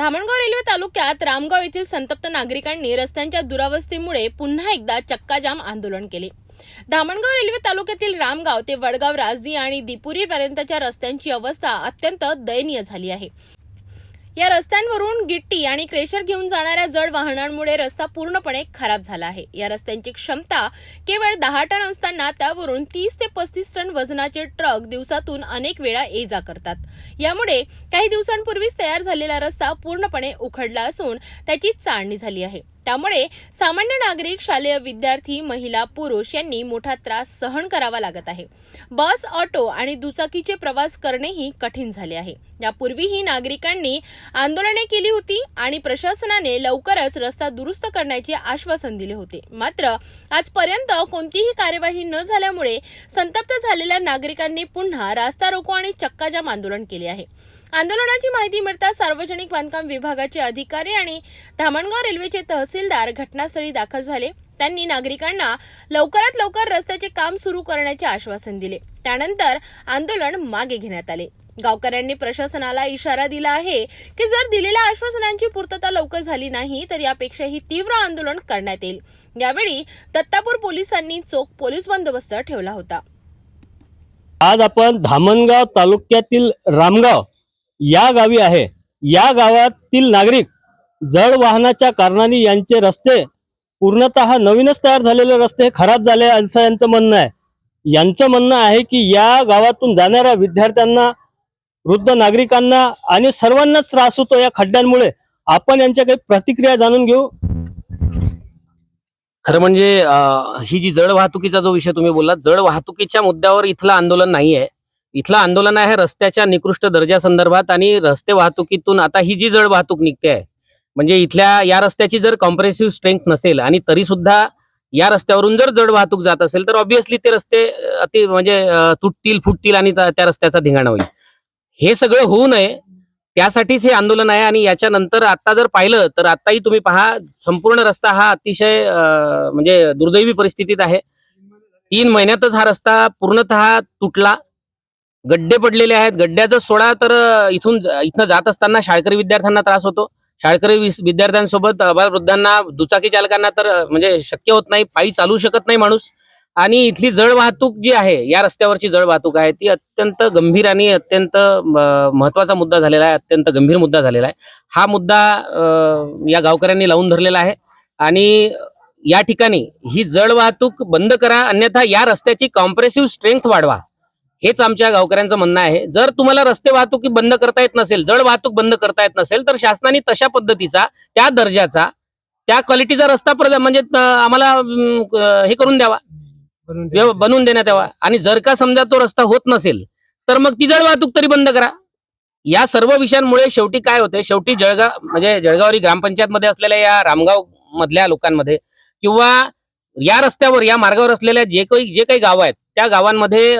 Dhamangaon railway तालुक्यात रामगाव येथील संतप्त नागरिकांनी रस्त्यांच्या दुरावस्थेमुळे पुन्हा एकदा चक्काजाम आंदोलन केले. धामणगाव रेल्वे तालुक्यातील रामगाव ते वडगाव राजदी आणि दिपुरी पर्यंतच्या रस्त्यांची अवस्था अत्यंत दयनीय झाली आहे. या रस्त्यांवरून गिट्टी आणि क्रेशर घेऊन जाणाऱ्या जड वाहनांमुळे रस्ता पूर्णपणे खराब झाला आहे. या रस्त्यांची क्षमता केवळ दहा टन असताना त्यावरून तीस ते पस्तीस टन वजनाचे ट्रक दिवसातून अनेक वेळा ये जा करतात. यामुळे काही दिवसांपूर्वीच तयार झालेला रस्ता पूर्णपणे उखडला असून त्याची चाळणी झाली आहे. त्यामुळे सामान्य नागरिक शालेय विद्यार्थी महिला पुरुष यांनी मोठा त्रास सहन करावा लागत आहे. बस ऑटो आणि दुचाकीचे प्रवास करणेही कठीण झाले आहे. यापूर्वीही नागरिकांनी आंदोलने केली होती आणि प्रशासनाने लवकरच रस्ता दुरुस्त करण्याचे आश्वासन दिले होते. मात्र आजपर्यंत कोणतीही कार्यवाही न झाल्यामुळे संतप्त झालेल्या नागरिकांनी पुन्हा रास्ता रोको आणि चक्काजाम आंदोलन केले आहे. आंदोलनाची माहिती मिळताच सार्वजनिक बांधकाम विभागाचे अधिकारी आणि धामणगाव रेल्वेचे तहसील तहसीलदार घटनास्थळी दाखल झाले. त्यांनी नागरिकांना लवकरात लवकर रस्त्याचे काम सुरू करण्याचे आश्वासन दिले. त्यानंतर आंदोलन मागे घेण्यात आले. गावकऱ्यांनी प्रशासनाला इशारा दिला आहे की जर दिलेल्या आश्वासनांची पूर्तता लवकर झाली नाही तर यापेक्षाही तीव्र आंदोलन करण्यात येईल. यावेळी दत्तापूर पोलिसांनी चोख पोलीस बंदोबस्त ठेवला होता. आज आपण धामणगाव तालुक्यातील रामगाव या गावी आहे. या गावातील नागरिक जड वाहनाच्या कारणाने यांचे रस्ते पूर्णतः नवीनच तयार झालेले रस्ते खराब झाले असं यांचं म्हणणं आहे. यांचं म्हणणं आहे की या गावातून जाणाऱ्या विद्यार्थ्यांना वृद्ध नागरिकांना आणि सर्वांनाच त्रास होतो या खड्ड्यांमुळे आपण यांच्या काही प्रतिक्रिया जाणून घेऊ. खरं म्हणजे ही जी जड वाहतुकीचा जो विषय तुम्ही बोललात जड वाहतुकीच्या मुद्द्यावर इथलं आंदोलन नाही आहे. इथलं आंदोलन आहे रस्त्याच्या निकृष्ट दर्जा संदर्भात आणि रस्ते वाहतुकीतून आता ही जी जड वाहतूक निघते आहे म्हणजे इथल्या या रस्त्याची जर कॉम्प्रेसिव्ह स्ट्रेंथ नसेल आणि तरी सुद्धा या रस्त्यावरून जर जड वाहतूक जात असेल तर ऑब्व्हियसली ते रस्ते अति म्हणजे तुटतील फुटतील आणि त्या रस्त्याचा धिंगाणा होईल. हे सगळं होऊ नये त्यासाठीच हे आंदोलन आहे आणि याच्यानंतर आता जर पाहिलं तर आताही तुम्ही पहा संपूर्ण रस्ता हा अतिशय म्हणजे दुर्दैवी परिस्थितीत आहे. तीन महिन्यातच हा रस्ता पूर्णतः तुटला. गड्डे पडलेले आहेत. गड्ड्याचा सोडा तर इथून इथनं जात असताना शाळकरी विद्यार्थ्यांना त्रास होतो. शाळकरी विस- विद्यार्थ्यांसोबत वृद्धांना दुचाकी चालकांना तर म्हणजे शक्य होत नाही पायी चालू शकत नाही माणूस. आणि इथली जड वाहतूक जी आहे या रस्त्यावरची जड वाहतूक आहे ती अत्यंत गंभीर आणि अत्यंत महत्त्वाचा मुद्दा झालेला आहे अत्यंत गंभीर मुद्दा झालेला आहे. हा मुद्दा या गावकऱ्यांनी लावून धरलेला आहे. आणि या ठिकाणी ही जड वाहतूक बंद करा अन्यथा या रस्त्याची कॉम्प्रेसिव्ह स्ट्रेंथ वाढवा. हेच आमच्या गावकऱ्यांचं म्हणणं आहे. जर तुम्हाला रस्ते वाहतुकी बंद करता येत नसेल जड वाहतूक बंद करता येत नसेल तर शासनाने तशा पद्धतीचा त्या दर्जाचा त्या क्वालिटीचा रस्ता म्हणजे आम्हाला हे करून द्यावा. बनवून देण्यात यावा. आणि जर का समजा तो रस्ता होत नसेल तर मग ती जड वाहतूक तरी बंद करा. या सर्व विषयांमुळे शेवटी काय होते? शेवटी जळगाव म्हणजे जळगावरी ग्रामपंचायत मध्ये असलेल्या या रामगाव मधल्या लोकांमध्ये किंवा या रस्त्यावर या मार्गावर असलेल्या जे काही जे काही गाव आहेत त्या गावांमध्ये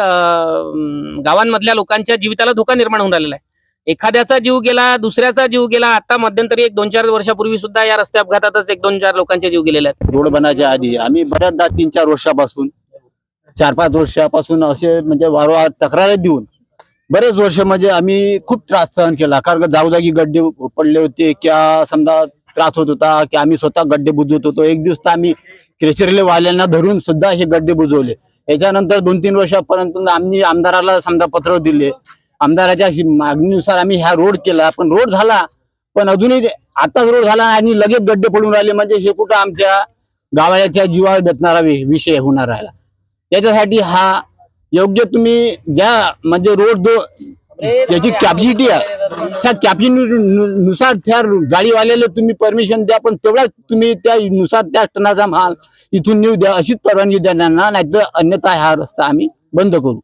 गावांमधल्या लोकांच्या जीविताला धोका निर्माण होऊन राहिलेला आहे. एखाद्याचा जीव गेला दुसऱ्याचा जीव गेला आता मध्यंतरी एक दोन चार वर्षापूर्वी सुद्धा या रस्ते अपघातातच एक दोन चार लोकांचे जीव गेलेले आहेत. रोड बनायच्या आधी आम्ही बऱ्याचदा तीन चार वर्षापासून चार पाच वर्षापासून असे म्हणजे वारंवार तक्रारी देऊन बरेच वर्ष म्हणजे आम्ही खूप त्रास सहन केला. कारण का जागोजागी गड्डे पडले होते किंवा समजा त्रास होत होता की आम्ही स्वतः गड्डे बुजवत होतो. एक दिवस तर आम्ही क्रेचरले वाल्यांना धरून सुद्धा हे गड्डे बुजवले. याच्यानंतर दोन तीन वर्षापर्यंत आम्ही आमदाराला समजा पत्र दिले. आमदाराच्या मागणीनुसार आम्ही ह्या रोड केला पण रोड झाला. पण अजूनही आताच रोड झाला आणि लगेच गड्डे पडून राहिले. म्हणजे हे कुठं आमच्या गावाच्या जीवावर बेतणारा विषय होणार राहिला. त्याच्यासाठी हा योग्य तुम्ही ज्या म्हणजे रोड जो त्याची कॅपॅसिटी आहे त्या कॅपॅसिटी नुसार त्या गाडीवाल्याला तुम्ही परमिशन द्या पण तेवढा तुम्ही त्यानुसार त्या टनाचा माल इथून नेऊ द्या अशीच परवानगी द्या त्यांना नाहीतर अन्यथा हा रस्ता आम्ही बंद करू.